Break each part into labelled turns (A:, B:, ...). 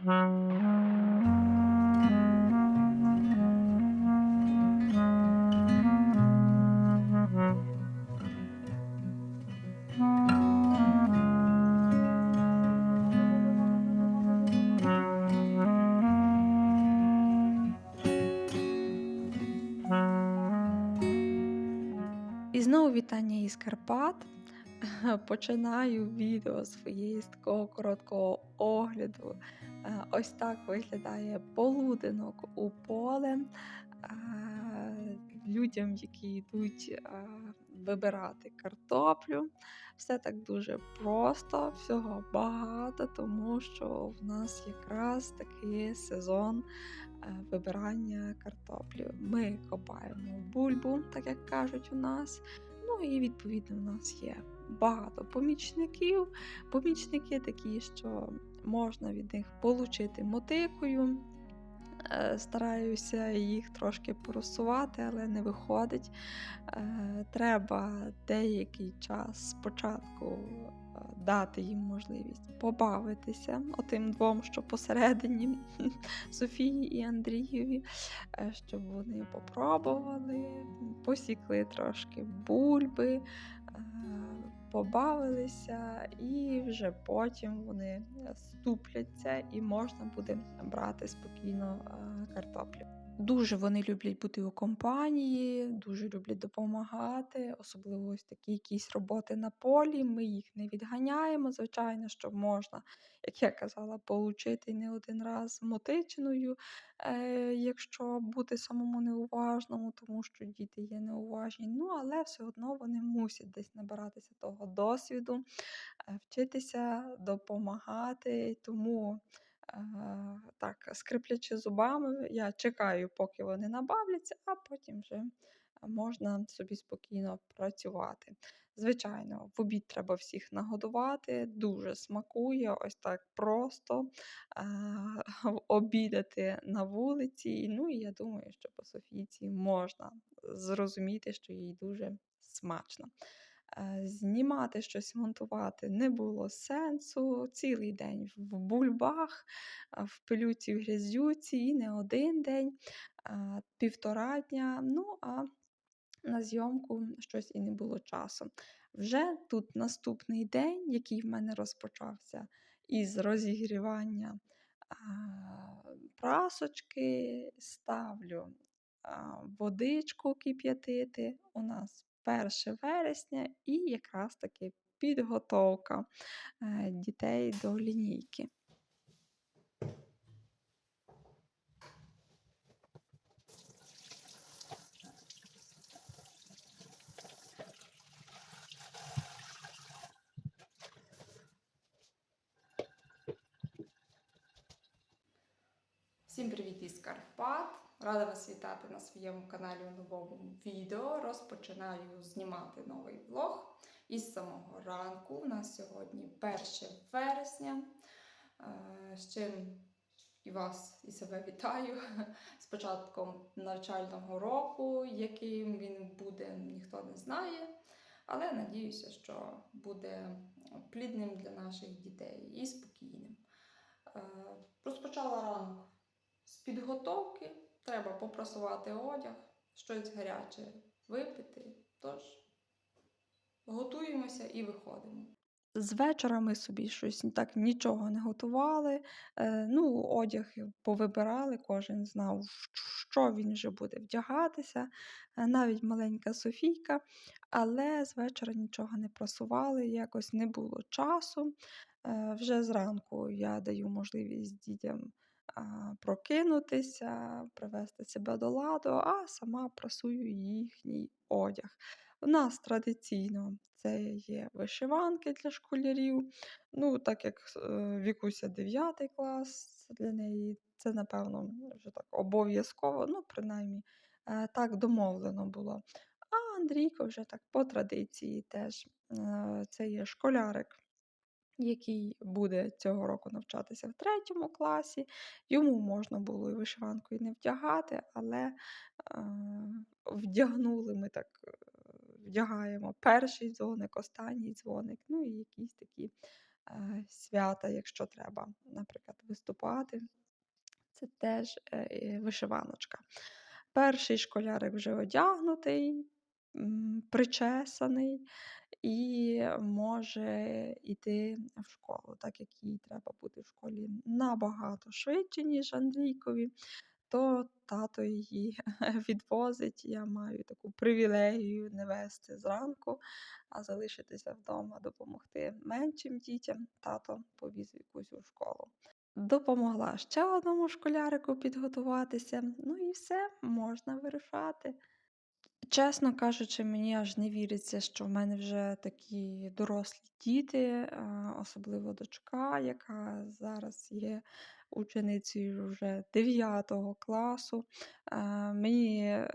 A: І знову вітання із Карпат. Починаю відео своєї з такого короткого огляду. Е, Ось так виглядає полуденок у поле. Е, Людям, які йдуть е, вибирати картоплю. Все так дуже просто, всього багато, тому що в нас якраз такий сезон вибирання картоплі. Ми копаємо бульбу, так як кажуть у нас. Ну і відповідно у нас є багато помічників. Помічники такі, що можна від них отримати мотикою. Е, Стараюся їх трошки просувати, але не виходить. Е, Треба деякий час спочатку е, дати їм можливість побавитися отим двом, що посередині Софії і Андрієві, щоб вони попробували, посікли трошки бульби, побавилися, і вже потім вони ступляться і можна буде брати спокійно е, картоплю. Дуже вони люблять бути у компанії, дуже люблять допомагати, особливо ось такі якісь роботи на полі. Ми їх не відганяємо. Звичайно, що можна, як я казала, получити не один раз мотичиною, е, якщо бути самому неуважному, тому що діти є неуважні. Ну, але все одно вони мусять десь набиратися того досвіду, е, вчитися допомагати. Тому так, скриплячи зубами, я чекаю, поки вони набавляться, а потім вже можна собі спокійно працювати. Звичайно, в обід треба всіх нагодувати, дуже смакує, ось так просто е, обідати на вулиці. Ну і я думаю, що по Софійці можна зрозуміти, що їй дуже смачно. Е, Знімати щось, монтувати не було сенсу. Цілий день в бульбах, в пилюці, в грязюці, і не один день, півтора дня. Ну, а на зйомку щось і не було часу. Вже тут наступний день, який в мене розпочався із розігрівання прасочки, ставлю водичку кип'ятити. У нас 1 вересня і якраз таки підготовка е, дітей до лінійки. Всім привіт із Карпат! Рада вас вітати на своєму каналі у новому відео. Розпочинаю знімати новий влог із самого ранку. У нас сьогодні 1 вересня. Е, З чим і вас, і себе вітаю з початком навчального року, яким він буде, ніхто не знає. Але надіюся, що буде плідним для наших дітей і спокійним. Е, Розпочала ранок з підготовки. Треба попрасувати одяг, щось гаряче випити. Тож готуємося і виходимо. З вечора ми собі щось так нічого не готували. Е, ну, одяг повибирали, кожен знав, що він вже буде вдягатися, е, навіть маленька Софійка, але з вечора нічого не прасували, якось не було часу. Е, вже зранку я даю можливість дітям прокинутися, привести себе до ладу, а сама прасую їхній одяг. У нас традиційно це є вишиванки для школярів. Ну, так як е, Вікуся 9 клас, для неї це, напевно, вже так обов'язково, ну, принаймні, е, так домовлено було. А Андрійко вже так по традиції теж е, це є школярик який буде цього року навчатися в третьому класі. Йому можна було і вишиванку і не вдягати, але е, вдягнули ми так, е, вдягаємо перший дзвоник, останній дзвоник, ну і якісь такі е, свята, якщо треба, наприклад, виступати. Це теж е, вишиваночка. Перший школярик вже одягнутий, причесаний і може йти в школу, так як їй треба бути в школі набагато швидше, ніж Андрійкові, то тато її відвозить. Я маю таку привілегію не вести зранку, а залишитися вдома, допомогти меншим дітям. Тато повіз якусь у школу. Допомогла ще одному школярику підготуватися. Ну і все, можна вирушати. Чесно кажучи, мені аж не віриться, що в мене вже такі дорослі діти, особливо дочка, яка зараз є ученицею вже 9 класу. Мені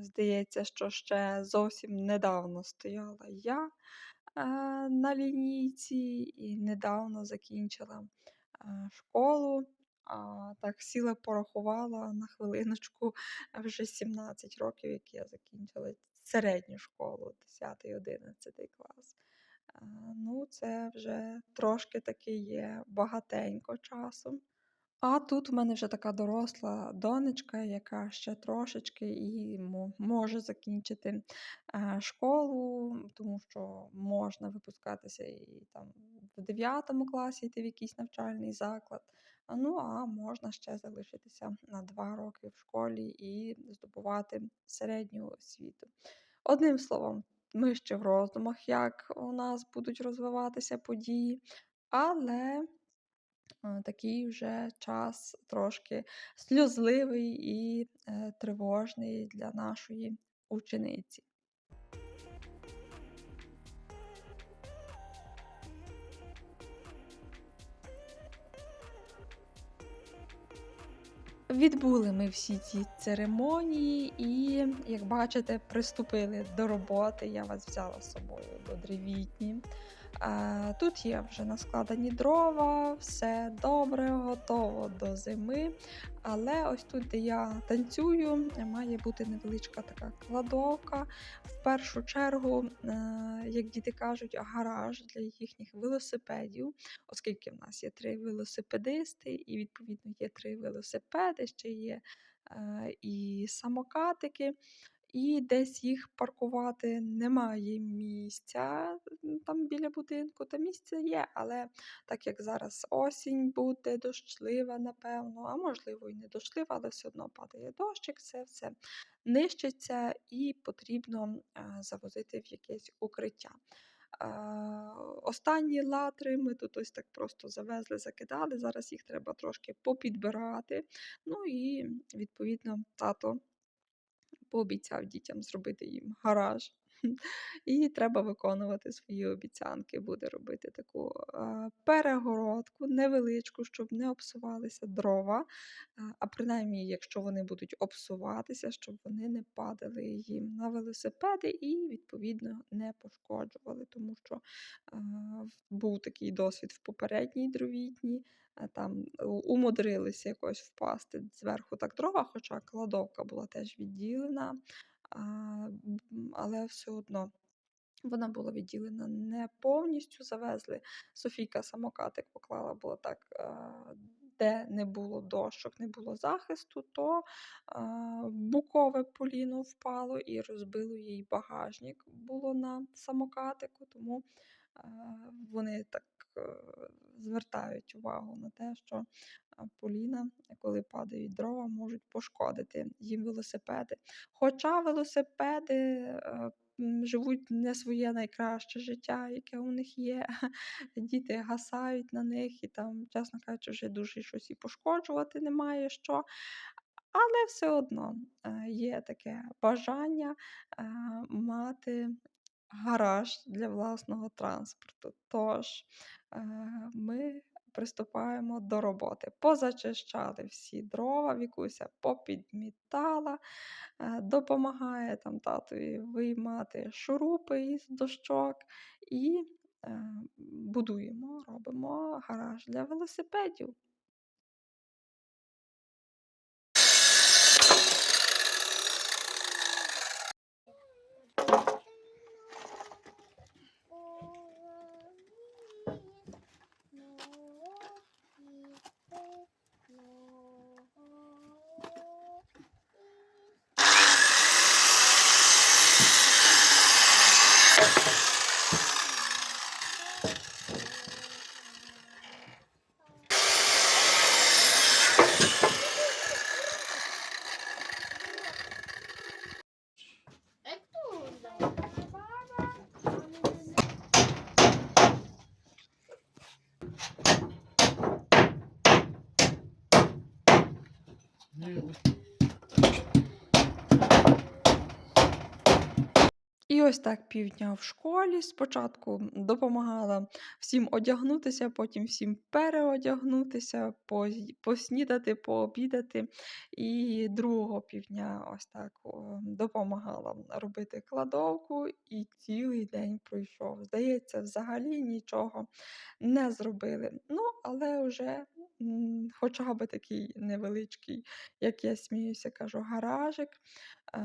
A: здається, що ще зовсім недавно стояла я на лінійці і недавно закінчила школу. А, так сіла, порахувала на хвилиночку вже 17 років, як я закінчила середню школу, 10-11 клас. Ну, це вже трошки таки є багатенько часу. А тут у мене вже така доросла донечка, яка ще трошечки і може закінчити школу, тому що можна випускатися і там в 9 класі йти в якийсь навчальний заклад. Ну, а можна ще залишитися на 2 роки в школі і здобувати середню освіту. Одним словом, ми ще в роздумах, як у нас будуть розвиватися події, але е, такий вже час трошки сльозливий і е, тривожний для нашої учениці. Відбули ми всі ці церемонії і, як бачите, приступили до роботи. Я вас взяла з собою до древітні. Е, Тут є вже наскладені дрова, все добре, готово до зими. Але ось тут, де я танцюю, має бути невеличка така кладовка. В першу чергу, е, як діти кажуть, гараж для їхніх велосипедів, оскільки в нас є три велосипедисти, і відповідно є три велосипеди, ще є е, і самокатики. І десь їх паркувати немає місця там біля будинку, та місце є, але так як зараз осінь буде дощлива, напевно, а можливо і не дощлива, але все одно падає дощик, це все нищиться і потрібно завозити в якесь укриття. Останні латри ми тут ось так просто завезли, закидали. Зараз їх треба трошки попідбирати. Ну і відповідно тато пообіцяв дітям зробити їм гараж. І треба виконувати свої обіцянки. Буде робити таку перегородку, невеличку, щоб не обсувалися дрова. А принаймні, якщо вони будуть обсуватися, щоб вони не падали їм на велосипеди і, відповідно, не пошкоджували. Тому що був такий досвід в попередній дровітній. е, Там умудрилися якось впасти зверху так дрова, хоча кладовка була теж відділена але все одно вона була відділена не повністю. Завезли. Софійка самокатик поклала, було так, де не було дощок, не було захисту, то букове поліно впало і розбило їй багажник. Було на самокатику, тому вони так звертають увагу на те, що поліна, коли падають дрова, можуть пошкодити їм велосипеди. Хоча велосипеди е, живуть не своє найкраще життя, яке у них є. Діти гасають на них і там, чесно кажучи, вже дуже щось і пошкоджувати немає що. Але все одно е, є таке бажання е, мати гараж для власного транспорту. Тож е, ми приступаємо до роботи. Позачищали всі дрова, Вікуся попідмітала, е, допомагає там татові виймати шурупи із дощок і е, будуємо, робимо гараж для велосипедів. І ось так півдня в школі. Спочатку допомагала всім одягнутися, потім всім переодягнутися, поснідати, пообідати. І другого півдня ось так допомагала робити кладовку, і цілий день пройшов. Здається, взагалі нічого не зробили. Ну, але вже хоча б такий невеличкий, як я сміюся, кажу, гаражик е,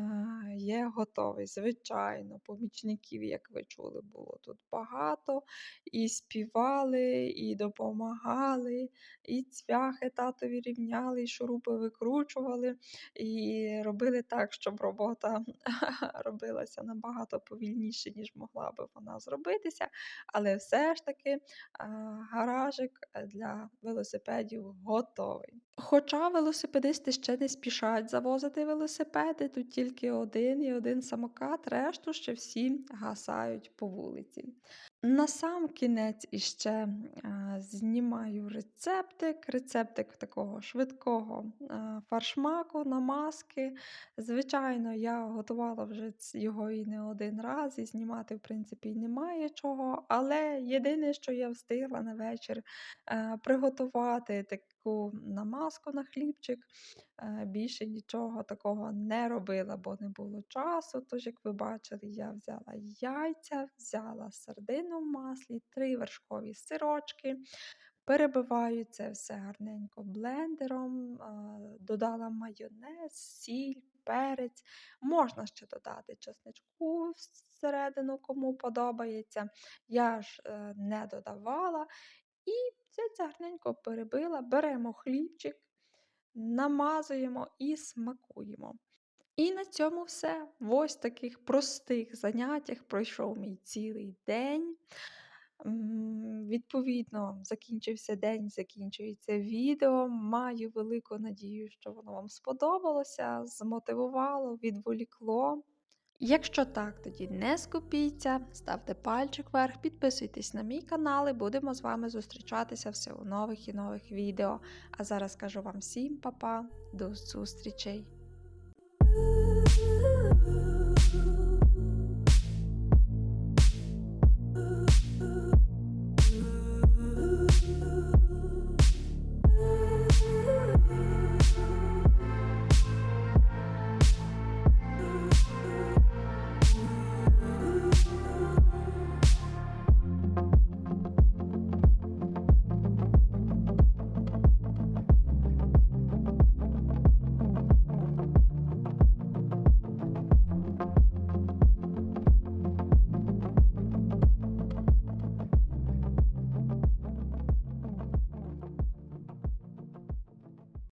A: є готовий. Звичайно, помічників, як ви чули, було тут багато. І співали, і допомагали, і цвяхи татові рівняли, і шурупи викручували, і робили так, щоб робота робилася набагато повільніше, ніж могла би вона зробитися. Але все ж таки е, гаражик для велосипедів готовий. Хоча велосипедисти ще не спішать завозити велосипеди, тут тільки один і один самокат, решту ще всі гасають по вулиці. На сам кінець іще знімаю рецептик, рецептик такого швидкого фаршмаку, намазки. Звичайно, я готувала вже його і не один раз, і знімати, в принципі, немає чого. Але єдине, що я встигла на вечір приготувати таку намазку на хлібчик. Е, Більше нічого такого не робила, бо не було часу. Тож, як ви бачили, я взяла яйця, взяла сардину в маслі, три вершкові сирочки. Перебиваю це все гарненько блендером, е, додала майонез, сіль, перець. Можна ще додати чесничку всередину, кому подобається. Я ж е, не додавала. І все це гарненько перебила. Беремо хлібчик, намазуємо і смакуємо. І на цьому все. В ось таких простих заняттях пройшов мій цілий день. Відповідно, закінчився день, закінчується відео. Маю велику надію, що воно вам сподобалося, змотивувало, відволікло. Якщо так, тоді не скупіться, ставте пальчик вверх, підписуйтесь на мій канал і будемо з вами зустрічатися все у нових і нових відео. А зараз кажу вам всім па-па, до зустрічей!